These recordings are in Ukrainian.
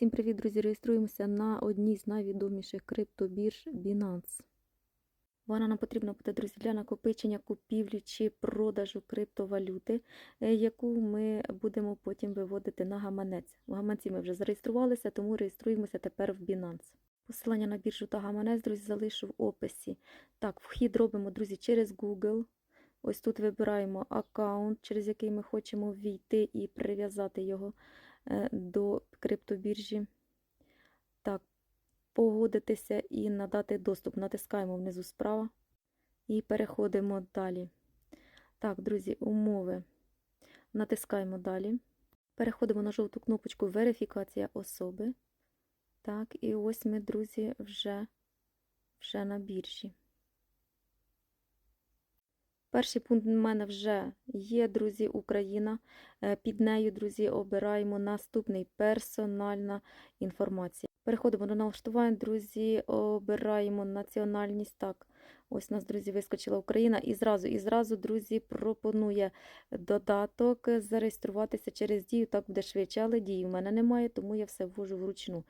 Всім привіт, друзі! Реєструємося на одній з найвідоміших криптобірж Binance. Вона нам потрібна буде, друзі, для накопичення купівлі чи продажу криптовалюти, е, яку ми будемо потім виводити на гаманець. У гаманці ми вже зареєструвалися, тому реєструємося тепер в Binance. Посилання на біржу та гаманець, друзі, залишу в описі. Так, вхід робимо, друзі, через Google. Ось тут вибираємо аккаунт, через який ми хочемо ввійти і прив'язати його до криптобіржі. Так, погодитися і надати доступ. Натискаємо внизу справа і переходимо далі. Так, друзі, умови. Натискаємо далі. Переходимо на жовту кнопочку Верифікація особи. Так, і ось ми, друзі, вже, вже на біржі. Перший пункт у мене вже є, друзі, Україна. Е, Під нею, друзі, обираємо наступний персональна інформація. Переходимо до налаштувань, друзі, обираємо національність. Так, ось у нас, друзі, вискочила Україна. І зразу, і зразу, друзі, пропонує додаток зареєструватися через дію. Так буде швидше, але дії в мене немає, тому я все ввожу вручну.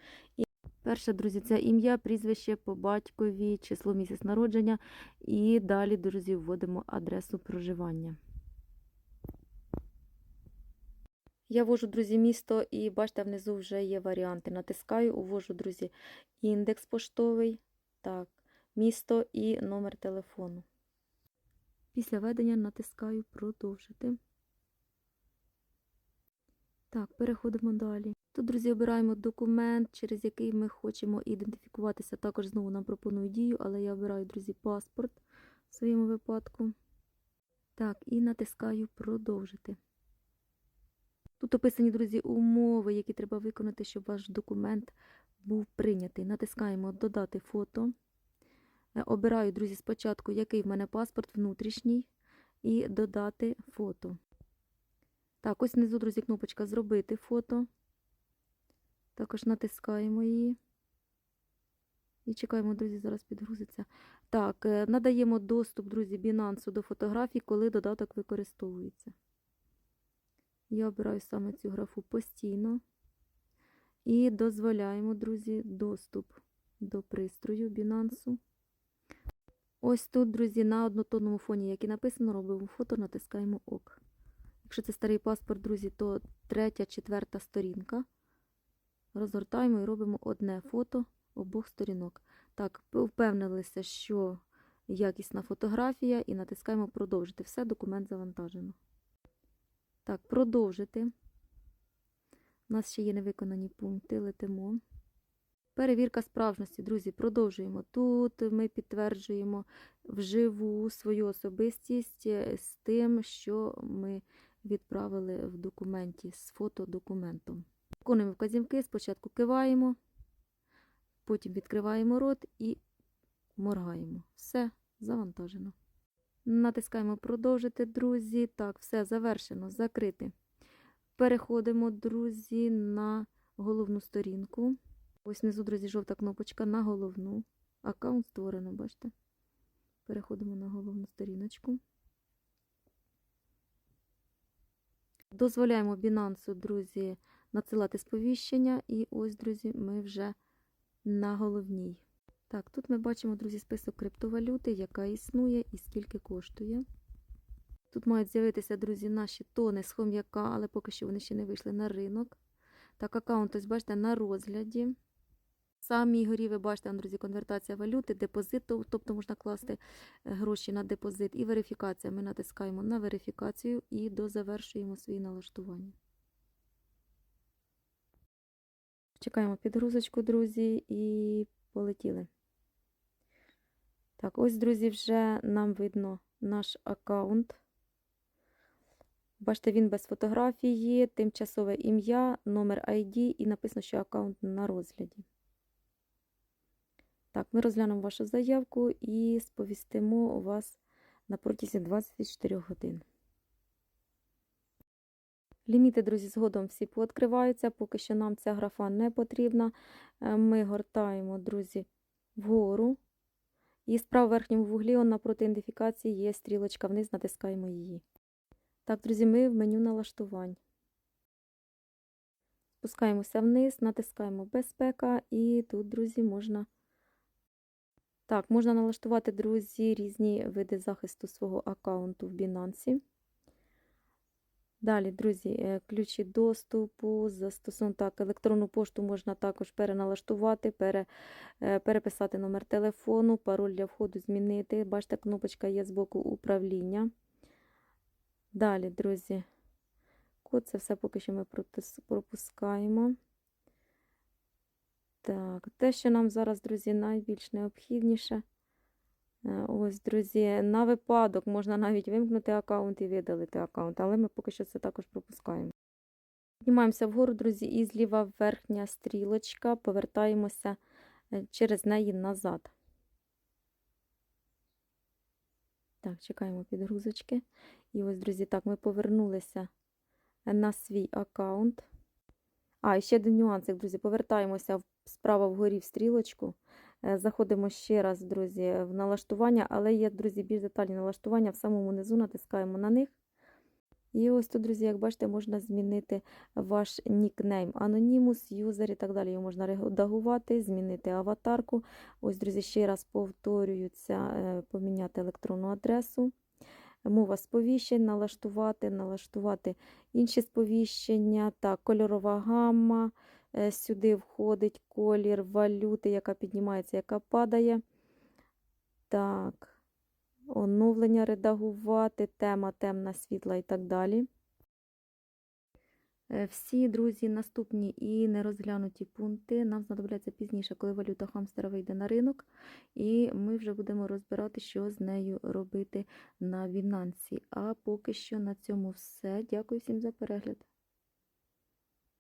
Перше, друзі, це ім'я, прізвище по батькові, число місяць народження. І далі, друзі, вводимо адресу проживання. Я ввожу, друзі, місто, і бачите, внизу вже є варіанти. Натискаю, увожу, друзі, індекс поштовий, так, місто і номер телефону. Після введення натискаю продовжити. Так, переходимо далі. Тут, друзі, обираємо документ, через який ми хочемо ідентифікуватися. Також знову нам пропонують дію, але я обираю, друзі, паспорт в своєму випадку. Так, і натискаю продовжити. Тут описані, друзі, умови, які треба виконати, щоб ваш документ був прийнятий. Натискаємо Додати фото. Е, Обираю, друзі, спочатку, який в мене паспорт внутрішній, і додати фото. Так, ось внизу, друзі, кнопочка Зробити фото. Також натискаємо її. І чекаємо, друзі, зараз підгрузиться. Так, е, надаємо доступ, друзі, Binance до фотографій, коли додаток використовується. Я обираю саме цю графу постійно. І дозволяємо, друзі, доступ до пристрою Binance. Ось тут, друзі, на однотонному фоні, як і написано, робимо фото, натискаємо ОК. Якщо це старий паспорт, друзі, то третя, четверта сторінка. Розгортаємо і робимо одне фото обох сторінок. Так, впевнилися, що якісна фотографія, і натискаємо продовжити. Все, документ завантажено. Так, продовжити. У нас ще є невиконані пункти, летимо. Перевірка справжності, друзі, продовжуємо. Тут ми підтверджуємо вживу свою особистість з тим, що ми відправили в документі з фотодокументом. Виконуємо вказівки, спочатку киваємо, потім відкриваємо рот і моргаємо. Все, завантажено. Натискаємо продовжити, друзі. Так, все завершено, закрити. Переходимо, друзі, на головну сторінку. Ось внизу, друзі, жовта кнопочка на головну. Аккаунт створено, бачите? Переходимо на головну сторіночку. Дозволяємо Binance, друзі, надсилати сповіщення. І ось, друзі, ми вже на головній. Так, тут ми бачимо, друзі, список криптовалюти, яка існує і скільки коштує. Тут мають з'явитися, друзі, наші тони з хом'яка, але поки що вони ще не вийшли на ринок. Так, аккаунт, ось бачите, на розгляді. Самі горі, ви бачите, друзі, конвертація валюти, депозит, тобто можна класти гроші на депозит і верифікація. Ми натискаємо на верифікацію і дозавершуємо свої налаштування. Чекаємо підгрузочку, друзі, і полетіли. Так, ось, друзі, вже нам видно наш аккаунт. Бачите, він без фотографії, тимчасове ім'я, номер ID і написано, що аккаунт на розгляді. Так, ми розглянемо вашу заявку і сповістимо вас на протязі 24 годин. Ліміти, друзі, згодом всі пооткриваються, поки що нам ця графа не потрібна. Ми гортаємо, друзі, вгору. І справа в верхньому вуглі он напроти ідентифікації є стрілочка вниз, натискаємо її. Так, друзі, ми в меню налаштувань. Спускаємося вниз, натискаємо безпека, і тут, друзі, можна. Так, можна налаштувати, друзі, різні види захисту свого аккаунту в Binance. Далі, друзі, е, ключі доступу, застосунок так, електронну пошту можна також переналаштувати, пере, е, переписати номер телефону, пароль для входу змінити. Бачите, кнопочка є з боку управління. Далі, друзі, код це все поки що ми пропускаємо. Так, те, що нам зараз, друзі, найбільш необхідніше. Е, Ось, друзі, на випадок можна навіть вимкнути аккаунт і видалити аккаунт, але ми поки що це також пропускаємо. Піднімаємося вгору, друзі, і зліва верхня стрілочка, повертаємося е, через неї назад. Так, чекаємо підгрузочки. І ось, друзі, так, ми повернулися на свій аккаунт. А, ще один нюансик, друзі. Повертаємося справа вгорі в стрілочку. Е, Заходимо ще раз, друзі, в налаштування, але є, друзі, більш детальні налаштування в самому низу, натискаємо на них. І ось тут, друзі, як бачите, можна змінити ваш нікнейм, анонімус, юзер і так далі. Його можна редагувати, змінити аватарку. Ось, друзі, ще раз повторюються, е, поміняти електронну адресу. Мова сповіщень, налаштувати, налаштувати інші сповіщення. Так, кольорова гамма. Е, Сюди входить колір валюти, яка піднімається, яка падає. Так, оновлення редагувати, тема темна, світла і так далі. Е, Всі, друзі, наступні і нерозглянуті пункти нам знадобляться пізніше, коли валюта хамстера вийде на ринок, і ми вже будемо розбирати, що з нею робити на Вінансі. А поки що на цьому все. Дякую всім за перегляд.